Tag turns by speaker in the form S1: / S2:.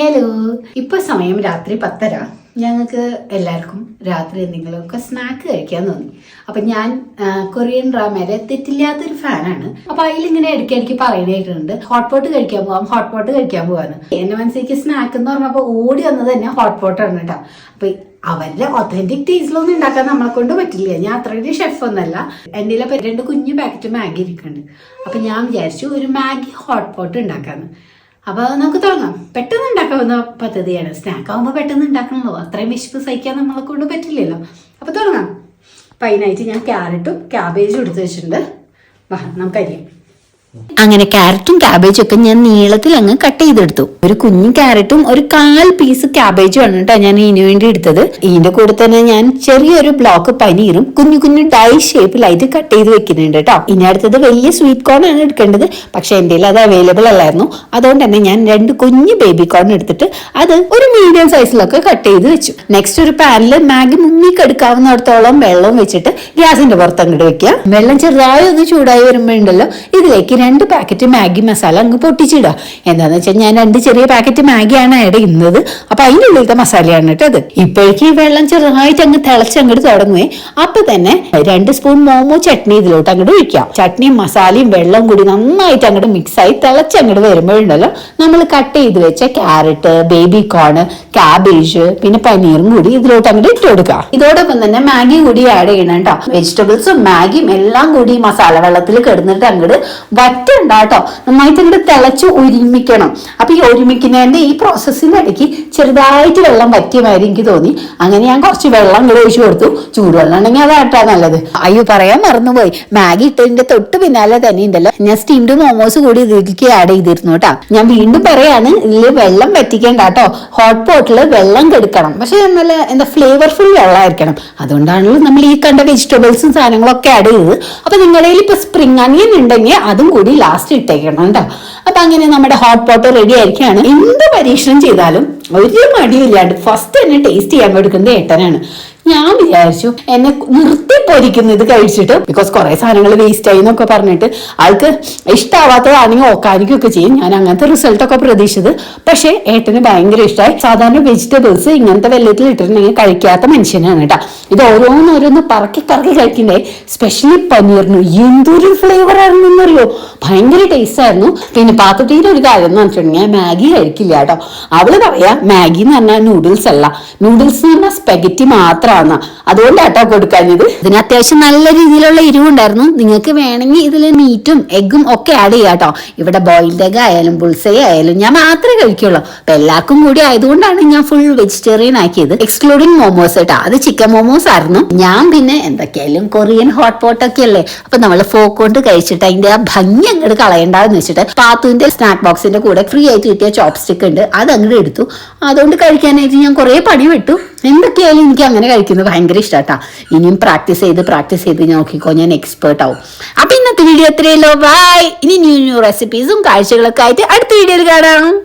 S1: Hello ഇപ്പൊ സമയം രാത്രി പത്തര. ഞങ്ങൾക്ക് എല്ലാവർക്കും രാത്രി എന്തെങ്കിലുമൊക്കെ സ്നാക്ക് കഴിക്കാൻ തോന്നി. അപ്പൊ ഞാൻ കൊറിയൻ ഡ്രാമയിലെ തെറ്റില്ലാത്തൊരു ഫാനാണ് അപ്പൊ അതിലിങ്ങനെ ഇടയ്ക്കിടയ്ക്ക് പറയുന്നതായിട്ടുണ്ട് ഹോട്ട് പോട്ട് കഴിക്കാൻ പോകാം ഹോട്ട് പോട്ട് കഴിക്കാൻ പോവാന്ന്. എന്റെ മനസ്സിലേക്ക് സ്നാക്ക് എന്ന് പറഞ്ഞപ്പോൾ ഓടി വന്നത് തന്നെ ഹോട്ട് പോട്ടാണ് കേട്ടോ അപ്പൊ അവരുടെ ഒത്തന്റിക് ടേസ്റ്റിലൊന്നും ഉണ്ടാക്കാൻ നമ്മളെ കൊണ്ട് പറ്റില്ല. ഞാൻ അത്രയും ഷെഫ് ഒന്നല്ല. എന്റെ രണ്ട് കുഞ്ഞു പാക്കറ്റ് മാഗി ഇരിക്കുന്നുണ്ട്. അപ്പൊ ഞാൻ വിചാരിച്ചു ഒരു മാഗി ഹോട്ട് പോട്ട് ഉണ്ടാക്കാന്ന്. അപ്പൊ നമുക്ക് തുടങ്ങാം. പെട്ടെന്ന് ഉണ്ടാക്കാവുന്ന പദ്ധതിയാണ്. സ്നാക്ക് ആകുമ്പോൾ പെട്ടെന്ന് ഉണ്ടാക്കണമല്ലോ അത്രയും വിശപ്പ് സഹിക്കാൻ നമ്മളെ കൊണ്ട് പറ്റില്ലല്ലോ. അപ്പോൾ തുടങ്ങാം. അപ്പം അതിനായിട്ട് ഞാൻ ക്യാരറ്റും ക്യാബേജും എടുത്ത് വെച്ചിട്ടുണ്ട്. വാ നമുക്ക് അരിയാം.
S2: അങ്ങനെ ക്യാരറ്റും ക്യാബേജും ഒക്കെ ഞാൻ നീളത്തിൽ അങ്ങ് കട്ട് ചെയ്തെടുത്തു. ഒരു കുഞ്ഞു ക്യാരറ്റും ഒരു കാൽ പീസ് ക്യാബേജും ആണ് കേട്ടോ ഞാൻ ഇതിനു വേണ്ടി എടുത്തത്. ഇതിന്റെ കൂടെ തന്നെ ഞാൻ ചെറിയൊരു ബ്ലോക്ക് പനീറും കുഞ്ഞു കുഞ്ഞു ഡൈ ഷേപ്പിലായിട്ട് കട്ട് ചെയ്ത് വെക്കുന്നുണ്ട് കേട്ടോ. ഇനി അടുത്തത് വലിയ സ്വീറ്റ് കോൺ ആണ് എടുക്കേണ്ടത്. പക്ഷെ എന്റെ അത് അവൈലബിൾ അല്ലായിരുന്നു. അതുകൊണ്ട് തന്നെ ഞാൻ രണ്ട് കുഞ്ഞു ബേബി കോൺ എടുത്തിട്ട് അത് ഒരു മീഡിയം സൈസിലൊക്കെ കട്ട് ചെയ്ത് വെച്ചു. നെക്സ്റ്റ് ഒരു പാനിൽ മാഗി മുങ്ങിക്കെടുക്കാവുന്നിടത്തോളം വെള്ളം വെച്ചിട്ട് ഗ്യാസിന്റെ പുറത്ത് അങ്ങോട്ട് വെക്കുക. വെള്ളം ചെറുതായി ഒന്ന് ചൂടായി വരുമ്പോഴുണ്ടല്ലോ ഇതിലേക്ക് രണ്ട് പാക്കറ്റ് മാഗി മസാല അങ്ങ് പൊട്ടിച്ചിടുക. എന്താന്ന് വെച്ചാൽ ഞാൻ രണ്ട് ചെറിയ പാക്കറ്റ് മാഗിയാണ് ആഡ് ചെയ്യുന്നത്. അപ്പൊ അതിന്റെ ഉള്ളിലത്തെ മസാലയാണ് കേട്ടോ അത്. ഇപ്പോഴേക്ക് ഈ വെള്ളം ചെറുതായിട്ട് അങ്ങ് തിളച്ച് അങ്ങോട്ട് തുടങ്ങുവേ. അപ്പൊ തന്നെ രണ്ട് സ്പൂൺ മോമോ ചട്നി ഇതിലോട്ട് അങ്ങോട്ട് ഒഴിക്കാം. ചട്നിയും മസാലയും വെള്ളം കൂടി നന്നായിട്ട് അങ്ങോട്ട് മിക്സ് ആയി തിളച്ച് അങ്ങോട്ട് വരുമ്പോഴുണ്ടല്ലോ നമ്മൾ കട്ട് ചെയ്ത് വെച്ച ക്യാരറ്റ് ബേബി കോൺ ക്യാബേജ് പിന്നെ പനീറും കൂടി ഇതിലോട്ട് അങ്ങോട്ട് ഇട്ട് കൊടുക്കുക. ഇതോടൊപ്പം തന്നെ മാഗി കൂടി ആഡ് ചെയ്യണം കേട്ടോ. വെജിറ്റബിൾസും മാഗിയും എല്ലാം കൂടി മസാല വെള്ളത്തിൽ കിടന്നിട്ട് അങ്ങോട്ട് വറ്റണ്ട കേട്ടോ നന്നായിട്ട് ഇങ്ങോട്ട് തിളച്ച് ഒരുമിക്കണം. അപ്പൊ ഈ ഒരുമിക്കുന്നതിന്റെ ഈ പ്രോസസ്സിന്റെ ഇടയ്ക്ക് ചെറുതായിട്ട് വെള്ളം പറ്റിയ മാതിരി എനിക്ക് തോന്നി. അങ്ങനെ ഞാൻ കുറച്ച് വെള്ളം ഇങ്ങനെ ഒഴിച്ചു കൊടുത്തു. ചൂടുവെള്ളം ഉണ്ടെങ്കിൽ അതാട്ടാ നല്ലത്. അയ്യോ പറയാൻ മറന്നുപോയി. മാഗി ഇട്ടതിന്റെ തൊട്ട് പിന്നാലെ തന്നെ ഉണ്ടല്ലോ. ഞാൻ സ്റ്റീംഡ് മോമോസ് കൂടി ഇതിലേക്ക് ആഡ് ചെയ്തിരുന്നു കേട്ടോ. ഞാൻ വീണ്ടും പറയാണ് ഇതിൽ വെള്ളം പറ്റിക്കേണ്ട കേട്ടോ ഹോട്ട് പോട്ടിൽ വെള്ളം കെടുക്കണം. പക്ഷെ നല്ല എന്താ ഫ്ലേവർഫുൾ വെള്ളമായിരിക്കണം. അതുകൊണ്ടാണല്ലോ നമ്മൾ ഈ കണ്ട വെജിറ്റബിൾസും സാധനങ്ങളൊക്കെ ആഡ് ചെയ്തത്. അപ്പൊ നിങ്ങളുടെ ഇപ്പൊ സ്പ്രിംഗ് അനിയൻ ഉണ്ടെങ്കിൽ അതും കൂടി ലാസ്റ്റ് ഇട്ടേക്കണം കേട്ടോ അപ്പൊ അങ്ങനെ നമ്മുടെ ഹോട്ട് പോട്ട് റെഡി ആയിരിക്കുകയാണ്. എന്ത് പരീക്ഷണം ചെയ്താലും ഒരു മടിയില്ലാണ്ട് ഫസ്റ്റ് തന്നെ ടേസ്റ്റ് ചെയ്യാൻ കൊടുക്കുന്നത് ഏട്ടനാണ്. ഞാൻ വിചാരിച്ചു എന്നെ നിർത്തി പൊരിക്കുന്നു ഇത് കഴിച്ചിട്ട്. ബിക്കോസ് കുറെ സാധനങ്ങൾ വേസ്റ്റ് ആയി എന്നൊക്കെ പറഞ്ഞിട്ട് ആൾക്ക് ഇഷ്ടമാവാത്തതാണെങ്കിൽ ഓക്കാനിക്കും ഒക്കെ ചെയ്യും. ഞാൻ അങ്ങനത്തെ റിസൾട്ട് ഒക്കെ പ്രതീക്ഷിച്ചത്. പക്ഷേ ഏട്ടന് ഭയങ്കര ഇഷ്ടമായി സാധാരണ വെജിറ്റബിൾസ് ഇങ്ങനത്തെ വെള്ളത്തിൽ ഇട്ടിട്ടുണ്ടെങ്കിൽ കഴിക്കാത്ത മനുഷ്യനാണ് കേട്ടോ. ഇത് ഓരോന്നോരോന്ന് പറക്കി പറക്കി കഴിക്കണ്ടേ? സ്പെഷ്യലി പനീറിന് എന്തൊരു ഫ്ലേവർ ആയിരുന്നു എന്നറിയോ ഭയങ്കര ടേസ്റ്റ് ആയിരുന്നു. പിന്നെ പാത്രത്തിന്റെ ഒരു കാര്യം എന്ന് ഞാൻ മാഗി കഴിക്കില്ല കേട്ടോ. അവൾ പറയാ മാഗി എന്ന് പറഞ്ഞാൽ നൂഡിൽസ് അല്ല. നൂഡിൽസ് എന്ന് പറഞ്ഞാൽ സ്പെഗറ്റി മാത്രമാണ് അതുകൊണ്ടാട്ടോ കൊടുക്കാഞ്ഞത്. ഇതിന് അത്യാവശ്യം നല്ല രീതിയിലുള്ള എരിവുണ്ടായിരുന്നു. നിങ്ങൾക്ക് വേണമെങ്കിൽ ഇതിൽ മീറ്റും എഗ്ഗും ഒക്കെ ആഡ് ചെയ്യാം കേട്ടോ ഇവിടെ ബോയിൽഡ് എഗ് ആയാലും ബുൾസൈ ആയാലും ഞാൻ മാത്രമേ കഴിക്കുള്ളൂ. അപ്പൊ എല്ലാവർക്കും കൂടി ആയതുകൊണ്ടാണ് ഞാൻ ഫുൾ വെജിറ്റേറിയൻ ആക്കിയത്. എക്സ്ക്ലൂഡിങ് മോമോസ് കേട്ടോ അത് ചിക്കൻ മോമോസ് ആയിരുന്നു. ഞാൻ പിന്നെ എന്തൊക്കെയായാലും കൊറിയൻ ഹോട്ട് പോട്ട് ഒക്കെ അല്ലേ? അപ്പൊ നമ്മൾ ഫോക്ക് കൊണ്ട് കഴിച്ചിട്ട് അതിന്റെ ആ ഭംഗി അങ്ങോട്ട് കളയണ്ടെന്ന് വെച്ചിട്ട് പാത്തുവിന്റെ സ്നാക്ക് ബോക്സിന്റെ കൂടെ ഫ്രീ ആയിട്ട് കിട്ടിയ ചോപ്സ്റ്റിക് ഉണ്ട്. അത് അങ്ങോട്ട് എടുത്തു. അതുകൊണ്ട് കഴിക്കാനായിട്ട് ഞാൻ കുറെ പണി വിട്ടു എന്തൊക്കെയായാലും എനിക്ക് അങ്ങനെ കഴിക്കുന്നത് ഭയങ്കര ഇഷ്ടാട്ടാ. ഇനിയും പ്രാക്ടീസ് ചെയ്ത് പ്രാക്ടീസ് ചെയ്ത് നോക്കിക്കോ ഞാൻ എക്സ്പേർട്ട് ആവും. അപ്പൊ ഇന്നത്തെ വീഡിയോ എത്രയല്ലോ ബൈ ഇനി ന്യൂ ന്യൂ റെസിപ്പീസും കാഴ്ചകളൊക്കെ ആയിട്ട് അടുത്ത വീഡിയോയിൽ കാണാം.